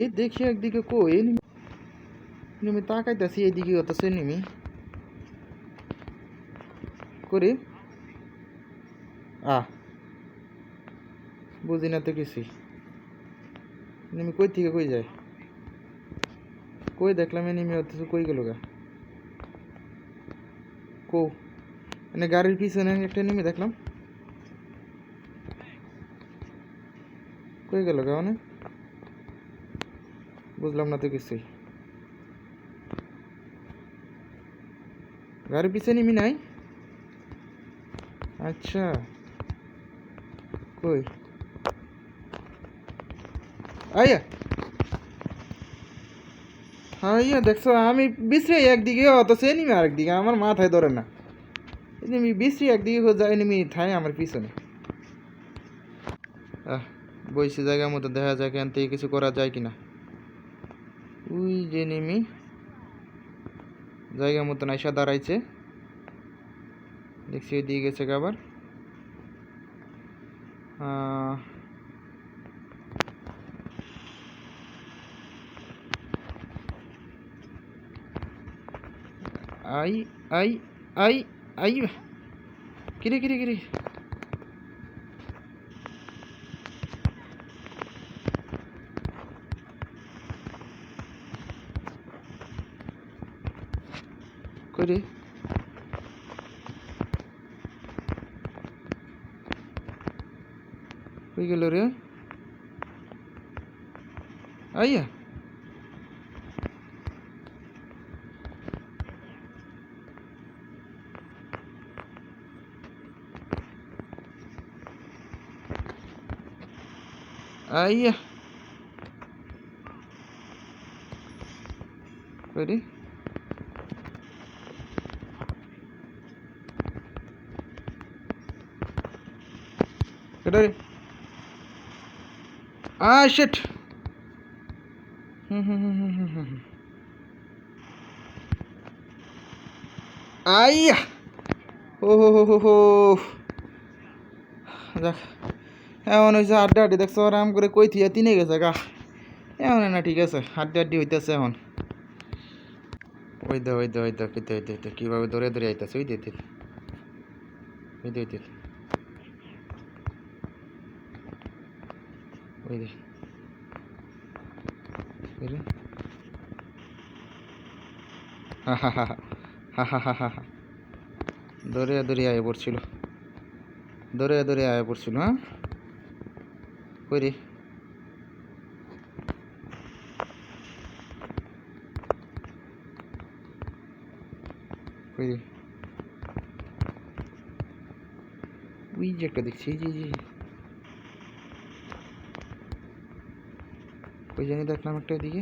এই দেখি একদিকে কই এনিমি এনিমি তাকাইতেছি এইদিকে হতেছে এনিমি করে? আহ, বুঝি না তো কিছু এনিমি কই থেকে কই যায়? কই দেখলাম এনিমি হতেছে কই গেল গা? কো মানে গাড়ির পিছনে একটা এনিমি দেখলাম। কই গেল গা মানে? বুঝলাম না তো কিছুই। গাড়ির পিছনে নিমি নাই? আচ্ছা। কই? আইয়া হ্যাঁ আইয়া দেখছ, আমি বিশ্রে একদিকে, অথচ এনিমি আরেকদিকে, আমার মাথায় ধরে না। এনিমি বিশ্রি একদিকে যায় এনিমি থাই আমার পিছনে। আহ বইসি জায়গা মতো, দেখা যায় কেন থেকে কিছু করা যায় কিনা। ওই যে নেমি জায়গা মতন আইসা দাঁড়াইছে। দেখছি দিয়ে গেছে আবার। আই আই আই আই, কিরে কিরে কিরে? Koy deh. Koy gel oraya. Ay ya. Sheet হুম হুম হুম হুম হুম হুম হুম। আইয়া ও হো হো হো হো দেখ এমন হয়েছে আড্ডা আড্ডি দেখছো আরাম করে কই থিয়া তিনে গেছে গা এমন না ঠিক আছে আড্ডা আড্ডি হইতেছে এখন ওই দে ওই দে ওই দে কইতে হইতে হইতে কীভাবে দৌড়ে দৌড়ে আইতেছে ওই দিতে ওই দে ওই হা হা হা হা হা হা হা হা। পড়ছিল। পড়ছিল হ্যাঁ? রে? ওই যে একটা দেখছি এই যে। এই যে কই জানি দেখলাম একটা এদিকে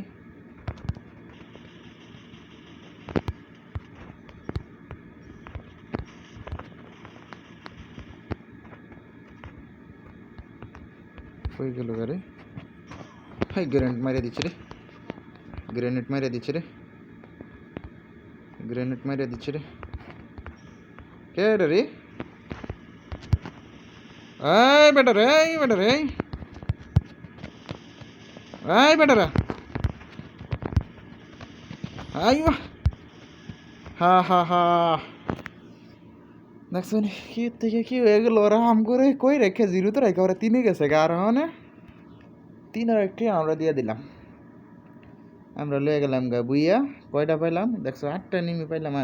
কই গেল গারে হাই গ্রেনেড মারিয়ে দিচ্ছে রে গ্রেনেড মারিয়ে দিচ্ছে রে গ্রেনেড মারিয়ে দিচ্ছে রে কে রে রে এই বেটা রে এই বেটা রে आय बेटरा आयो हाँ हाँ हाँ। नेक्स्ट तो वन की कि एक लोरा हमको रे कोई रेखे, ज़ीरो तो रेखे, और तीन ही कैसे गा ना? तीन और একটি আমরা দিয়ে দিলাম আমরা লয়ে গেলাম গা বুইয়া কয়টা পাইলাম দেখছো আটটা নিমি পাইলাম